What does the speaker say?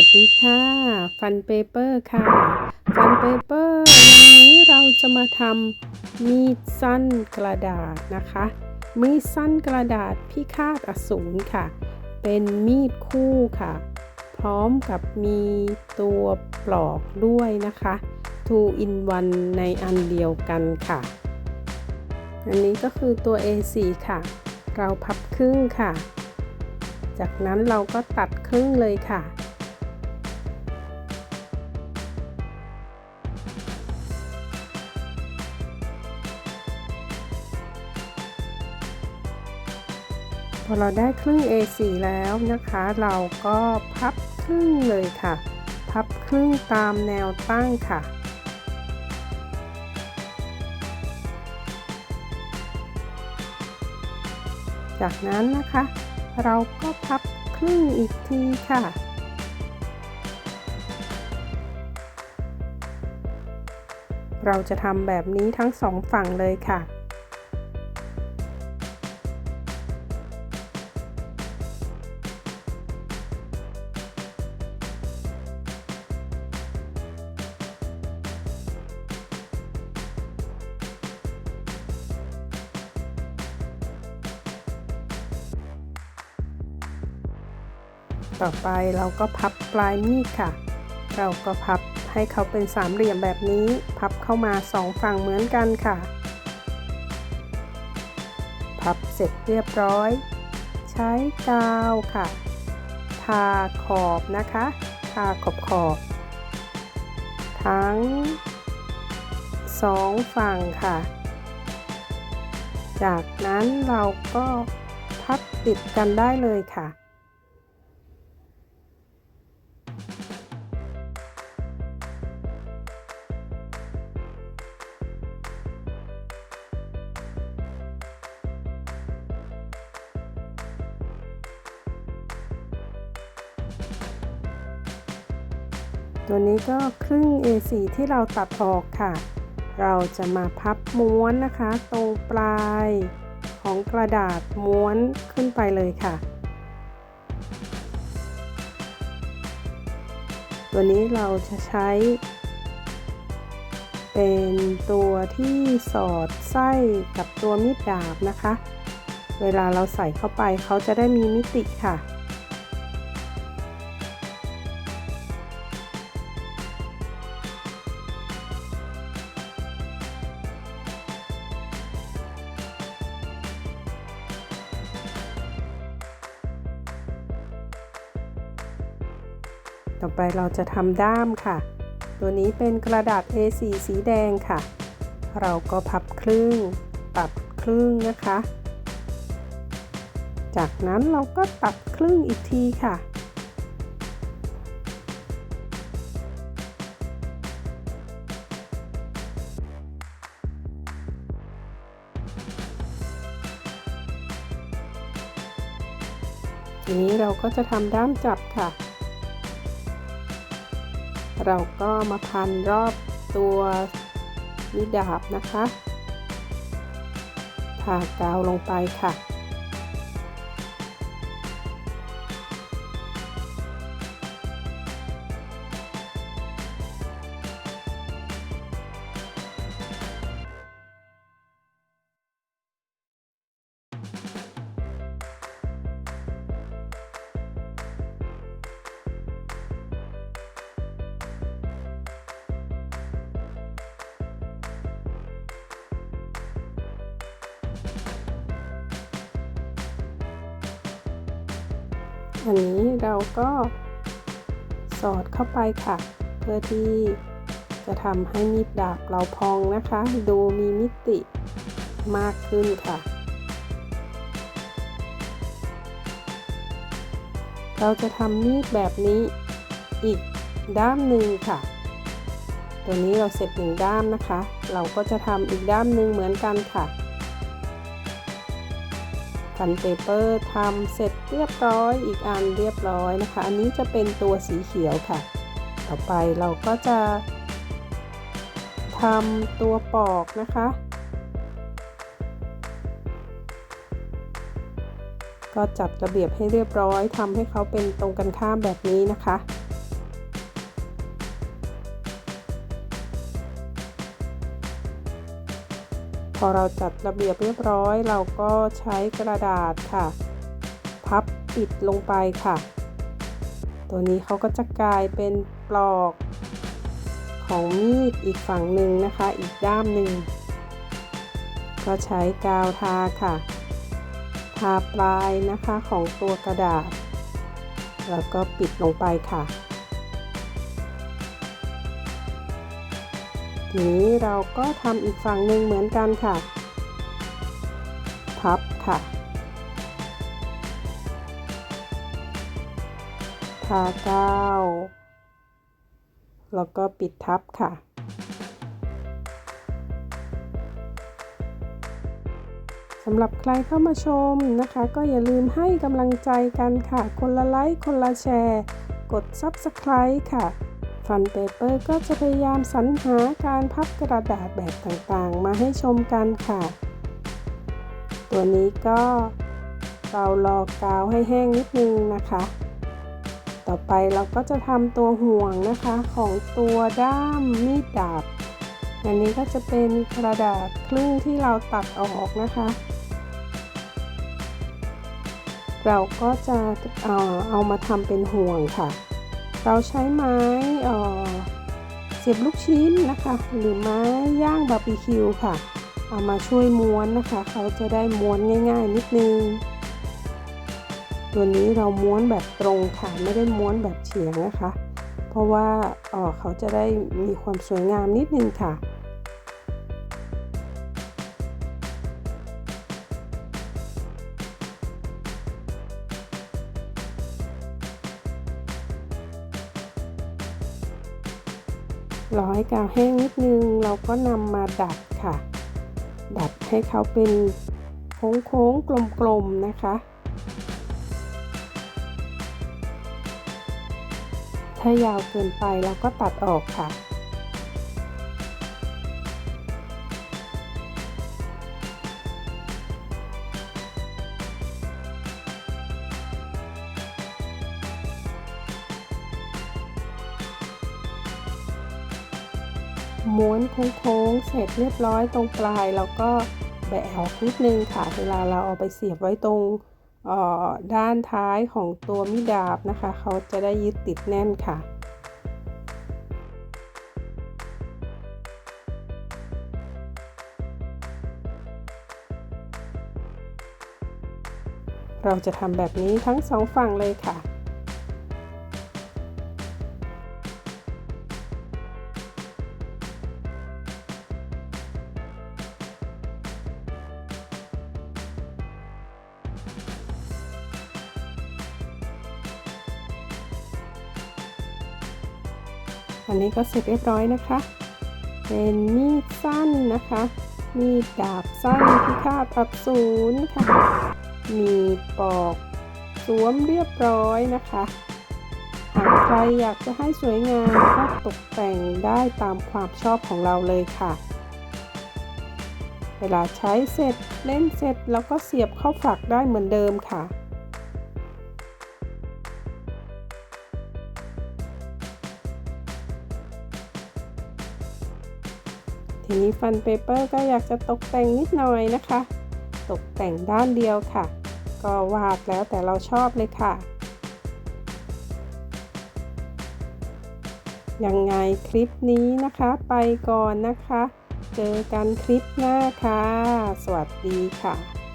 วัสดีค่ะฟันเปเปอร์ค่ะฟันเปเปอร์วันนี้เราจะมาทำมีดสั้นกระดาษนะคะ มีดสั้นกระดาษพิฆาตอสูรค่ะ เป็นมีดคู่ค่ะ พร้อมกับมีตัวปลอกด้วยนะคะ two in one ในอันเดียวกันค่ะ อันนี้ก็คือตัว A4 ค่ะ เราพับครึ่งค่ะ จากนั้นเราก็ตัดครึ่งเลยค่ะ พอเราได้ครึ่ง A4 แล้วนะคะ เราก็พับครึ่งเลยค่ะ พับครึ่งตามแนวตั้งค่ะจากนั้นนะคะ เราก็พับครึ่งอีกทีค่ะ เราจะทำแบบนี้ทั้งสองฝั่งเลยค่ะ ต่อไปเราก็พับปลายมีดค่ะ เราก็พับให้เขาเป็นสามเหลี่ยมแบบนี้ พับเข้ามาสองฝั่งเหมือนกันค่ะ พับเสร็จเรียบร้อย ใช้กาวค่ะ ทาขอบนะคะ ทาขอบขอบทั้งสองฝั่งค่ะ จากนั้นเราก็พับติดกันได้เลยค่ะ ตัวนี้ก็ครึ่ง A4 ที่เราตัดออกค่ะ เราจะมาพับม้วนนะคะ ตรงปลายของกระดาษม้วนขึ้นไปเลยค่ะ ตัวนี้เราจะใช้ เป็นตัวที่สอดไส้กับตัวมีดดาบนะคะ เวลาเราใส่เข้าไปเขาจะได้มีมิติค่ะ ต่อไปเราจะทำด้ามค่ะ ตัวนี้เป็นกระดาษ A4 สีแดงค่ะ เราก็พับครึ่ง ตัดครึ่งนะคะ จากนั้นเราก็ตัดครึ่งอีกทีค่ะทีนี้เราก็จะทำด้ามจับค่ะ เราก็มาพันรอบตัวมีดาบนะคะ ทากาวลงไปค่ะ อันนี้เราก็สอดเข้าไปค่ะ เพื่อที่จะทำให้มีดดาบเราพองนะคะ ดูมีมิติมากขึ้นค่ะ เราจะทำมีดแบบนี้อีกด้ามหนึ่งค่ะ ตัวนี้เราเสร็จหนึ่งด้ามนะคะ เราก็จะทำอีกด้ามหนึ่งเหมือนกันค่ะ พันเปเปอร์ทำเสร็จเรียบร้อยอีกอันเรียบร้อยนะคะ อันนี้จะเป็นตัวสีเขียวค่ะ ต่อไปเราก็จะทำตัวปอกนะคะ ก็จัดระเบียบให้เรียบร้อยทำให้เขาเป็นตรงกันข้ามแบบนี้นะคะ อเราจัดระเบียบเรียบร้อย เราก็ใช้กระดาษค่ะ พับปิดลงไปค่ะ ตัวนี้เขาก็จะกลายเป็นปลอก ของมีดอีกฝั่งหนึ่งนะคะ อีกด้ามหนึ่งก็ใช้กาวทาค่ะ ทาปลายนะคะของตัวกระดาษ แล้วก็ปิดลงไปค่ะ ทีนี้เราก็ทำอีกฝั่งหนึ่งเหมือนกันค่ะ พับค่ะ ทาก้าวแล้วก็ปิดทับค่ะสำหรับใครเข้ามาชมนะคะ ก็อย่าลืมให้กำลังใจกันค่ะ คนละไลค์คนละแชร์ กด Subscribe ค่ะ ฟันเปเปอร์ก็จะพยายามสรรหาการพับกระดาษแบบต่างๆ มาให้ชมกันค่ะ ตัวนี้ก็เรารอกาวให้แห้งนิดนึงนะคะ ต่อไปเราก็จะทำตัวห่วงนะคะของตัวด้ามมีดดาบ อันนี้ก็จะเป็นกระดาษครึ่งที่เราตัดออกนะคะ เราก็จะเอาเอามาทำเป็นห่วงค่ะ เราใช้ไม้เสียบลูกชิ้นนะคะ หรือไม้ย่างบาร์บีคิวค่ะ เอามาช่วยม้วนนะคะ เขาจะได้ม้วนง่าย ๆ นิดนึง ตัวนี้เราม้วนแบบตรงค่ะ ไม่ได้ม้วนแบบเฉียงนะคะ เพราะว่าเขาจะได้มีความสวยงามนิดนึงค่ะ รอให้กาวแห้งนิดนึง เราก็นำมาดัดค่ะ ดัดให้เขาเป็นโค้งๆกลมๆนะคะ ถ้ายาวเกินไปเราก็ตัดออกค่ะ ม้วนโค้งๆเสร็จเรียบร้อยตรงปลายเราก็แบะออกนิดนึงค่ะ เวลาเราเอาไปเสียบไว้ตรงด้านท้ายของตัวมิดาบนะคะ เขาจะได้ยึดติดแน่นค่ะเราจะทำแบบนี้ทั้งสองฝั่งเลยค่ะ อันนี้ก็เสร็จเรียบร้อยนะคะ เป็นมีดสั้นนะคะ มีดดาบสั้นพิฆาตอับศูนย์ค่ะ มีปอกสวมเรียบร้อยนะคะหากใครอยากจะให้สวยงามก็ตกแต่งได้ตามความชอบของเราเลยค่ะ เวลาใช้เสร็จเล่นเสร็จแล้วก็เสียบเข้าฝักได้เหมือนเดิมค่ะ ทีนี้ฟันเปเปอร์ก็อยากจะตกแต่งนิดหน่อยนะคะ ตกแต่งด้านเดียวค่ะ ก็วาดแล้วแต่เราชอบเลยค่ะ ยังไงคลิปนี้นะคะไปก่อนนะคะ เจอกันคลิปหน้าค่ะ สวัสดีค่ะ